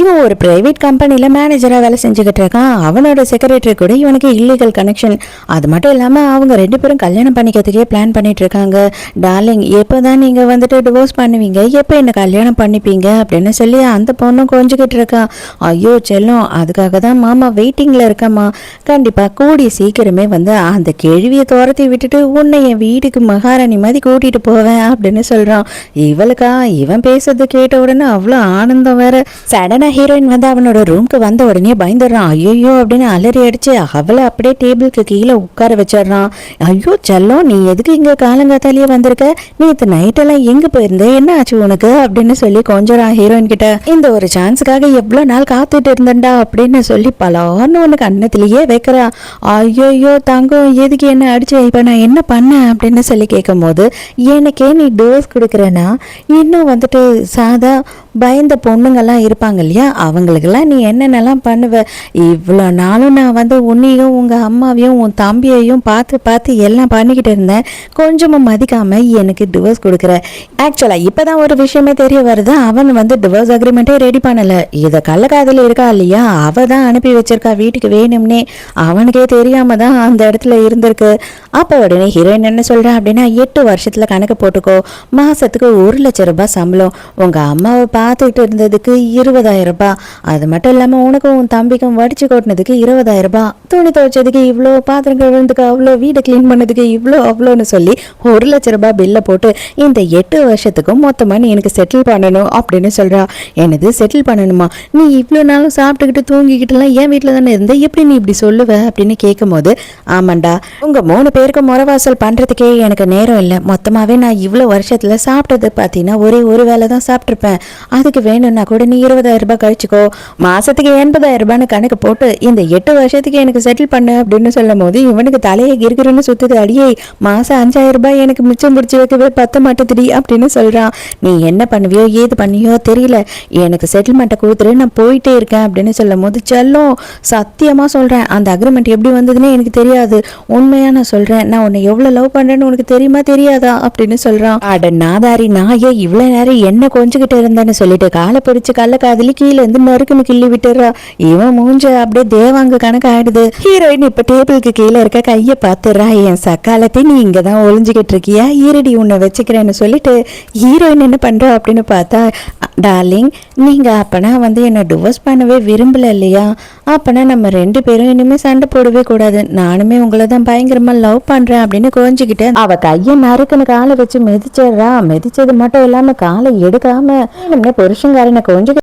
இவன் ஒரு பிரைவேட் கம்பெனியில் மேனேஜராக வேலை செஞ்சுக்கிட்டு இருக்கான். அவனோட செக்ரட்டரி கூட இவனுக்கு இல்லீகல் கனெக்ஷன் அது மட்டும் இல்லாமல் அவங்க ரெண்டு பேரும் கல்யாணம் பண்ணிக்கிறதுக்கே பிளான் பண்ணிட்டு இருக்காங்க. டார்லிங் எப்போ தான் நீங்கள் வந்துட்டு டிவோர்ஸ் பண்ணுவீங்க? எப்போ என்னை கல்யாணம் பண்ணிப்பீங்க? அப்படின்னு சொல்லி அந்த பொண்ணும் கொஞ்சிக்கிட்டு இருக்கான் ஐயோ செல்லும் அதுக்காக தான் மாமா வெயிட்டிங்கில் இருக்கம்மா. கண்டிப்பாக கூடி சீக்கிரமே வந்து அந்த கேள்வியை துரத்தி விட்டுட்டு உன்னை என் வீட்டுக்கு மகாராணி மாதிரி கூட்டிகிட்டு போவேன் அப்படின்னு சொல்கிறான் இவளுக்கா? இவன் பேசுறது கேட்ட உடனே அவ்வளோ ஆனந்தம் வேற. சடனாக ஹீரோயின் வந்து அவனோட ரூம்க்கு வந்த உடனே பயந்துடுறான். ஐயோ அப்படின்னு அலறி அடிச்சு அவளை அப்படியே டேபிளுக்கு கீழே உட்கார வச்சிடுறான். ஐயோ செல்லம் நீ எதுக்கு இங்கே காலங்காத்தாலேயே வந்திருக்க? நேற்று நைட்டெல்லாம் எங்கே போயிருந்த? என்ன ஆச்சு உனக்கு? அப்படின்னு சொல்லி கொஞ்சறான் ஹீரோயின் கிட்ட. இந்த ஒரு சான்ஸுக்காக எவ்வளோ நாள் காத்துட்டு இருந்தேன்டா அப்படின்னு சொல்லி பலார்னு உனக்கு அன்னத்திலேயே வைக்கிறா. ஐயோயோ தங்கம் எதுக்கு என்ன அடிச்சு? இப்போ நான் என்ன பண்ணேன்? அப்படின்னு சொல்லி கேட்கும்போது எனக்கே நீ டோஸ் கொடுக்குறேன்னா இன்னும் வந்துட்டு சாதா பயந்த பொண்ணுங்கள்லாம் இருப்பாங்க இல்லையா? அவங்களுக்கெல்லாம் நீ என்னென்னலாம் பண்ணுவ? இவ்வளோ நாளும் நான் வந்து உன்னையும் உங்கள் அம்மாவையும் உன் தம்பியையும் பார்த்து பார்த்து எல்லாம் பண்ணிக்கிட்டு இருந்தேன். கொஞ்சமும் மதிக்காமல் எனக்கு டிவோர்ஸ் கொடுக்குற. ஆக்சுவலாக இப்போ தான் ஒரு விஷயமே தெரிய வருது. அவன் வந்து டிவோர்ஸ் அக்ரிமெண்ட்டே ரெடி பண்ணலை. இதை கள்ளக்காதில் இருக்கா இல்லையா? அவ தான் அனுப்பி வச்சிருக்கா வீட்டுக்கு வேணும்னே. அவனுக்கே தெரியாமல் தான் அந்த இடத்துல இருந்திருக்கு. அப்போ உடனே ஹீரோயின் என்ன சொல்கிறேன் அப்படின்னா எட்டு வருஷத்தில் கணக்கு போட்டுக்கோ. மாதத்துக்கு ஒரு லட்ச ரூபாய் சம்பளம். உங்கள் அம்மாவை பார்த்துக்கிட்டு இருந்ததுக்கு இருபதாயிரம் ரூபாய். அது மட்டும் இல்லாமல் உனக்கும் உன் தம்பிக்கும் வடிச்சு கொட்டினதுக்கு இருபதாயிரம் ரூபாய். துணி துவைச்சதுக்கு இவ்வளோ பாத்திரம் கழுவுனதுக்கு அவ்வளோ வீடை க்ளீன் பண்ணதுக்கு இவ்வளோ அவ்வளோன்னு சொல்லி ஒரு லட்ச ரூபாய் பில்லை போட்டு இந்த எட்டு வருஷத்துக்கும் மொத்தமாக நீ எனக்கு செட்டில் பண்ணணும் அப்படின்னு சொல்கிறா எனது செட்டில் பண்ணணுமா? நீ இவ்வளோ நாளும் சாப்பிட்டுக்கிட்டு தூங்கிக்கிட்டுலாம் என் வீட்டில் தானே இருந்த? எப்படி நீ இப்படி சொல்லுவ அப்படின்னு கேட்கும்போது ஆமாண்டா உங்கள் மூணு பேருக்கு முறவாசல் பண்ணுறதுக்கே எனக்கு நேரம் இல்லை. மொத்தமாகவே நான் இவ்வளோ வருஷத்தில் சாப்பிட்டது பார்த்தீங்கன்னா ஒரே ஒரு வேளை தான் சாப்பிட்ருப்பேன் அதுக்கு வேணும்னா கூட நீ இருபதாயிரம் ரூபாய் கழிச்சுக்கோ. மாசத்துக்கு எண்பதாயிரம் ரூபான்னு கணக்கு போட்டு இந்த எட்டு வருஷத்துக்கு எனக்கு செட்டில் பண்ணு அப்படின்னு சொல்லும் போது இவனுக்கு தலையை கிறுகிறுன்னு சுத்துது அடியே மாசம் அஞ்சாயிரம் ரூபாய் எனக்கு மிச்சம் பிடிச்சி வைக்கவே பத்த மாட்டேதுடி அப்படின்னு சொல்றான். நீ என்ன பண்ணுவியோ ஏது பண்ணியோ தெரியல. எனக்கு செட்டில்மெண்ட்டை கொடுத்துரு நான் போயிட்டே இருக்கேன் அப்படின்னு சொல்லும் போது செல்லும் சத்தியமா சொல்றேன். அந்த அக்ரிமெண்ட் எப்படி வந்ததுன்னு எனக்கு தெரியாது. உண்மையா நான் சொல்றேன். நான் உன்னை எவ்வளவு லவ் பண்றேன்னு உனக்கு தெரியுமா தெரியாதா அப்படின்னு சொல்றான். அட நாதாரி நாயே இவ்வளவு நேரம் என்ன கொஞ்சிக்கிட்டு இருந்தேன்னு சொல்லிட்டு காலை பிடிச்சு கள்ள காதலி கீழே இருந்து நறுக்குன்னு கிள்ளி விட்டுறா. இவன் மூஞ்ச அப்படியே தேவாங்க கணக்கு ஆயிடுது ஹீரோயின் இப்ப டேபிளுக்கு கீழே இருக்க கையை பார்த்துடுறா என் சக்காலத்தை நீ இங்க தான் ஒளிஞ்சுக்கிட்டு இருக்கியா? ஈரடி உன்னை வச்சுக்கிறேன்னு சொல்லிட்டு ஹீரோயின் என்ன பண்றா அப்படின்னு பார்த்தா டார்லிங் நீங்க அப்பனா வந்து என்னை டிவோர்ஸ் பண்ணவே விரும்பல இல்லையா? அப்பனா நம்ம ரெண்டு பேரும் இனிமேல் சண்டை போடவே கூடாது. நானுமே உங்களை தான் பயங்கரமா லவ் பண்றேன் அப்படின்னு கொஞ்சிக்கிட்டு அவ கையை நறுக்குன்னு காலை வச்சு மிதிச்சிடுறா. மிதிச்சது மட்டும் இல்லாம காலை எடுக்காம புருஷங்காரனை கொஞ்சம்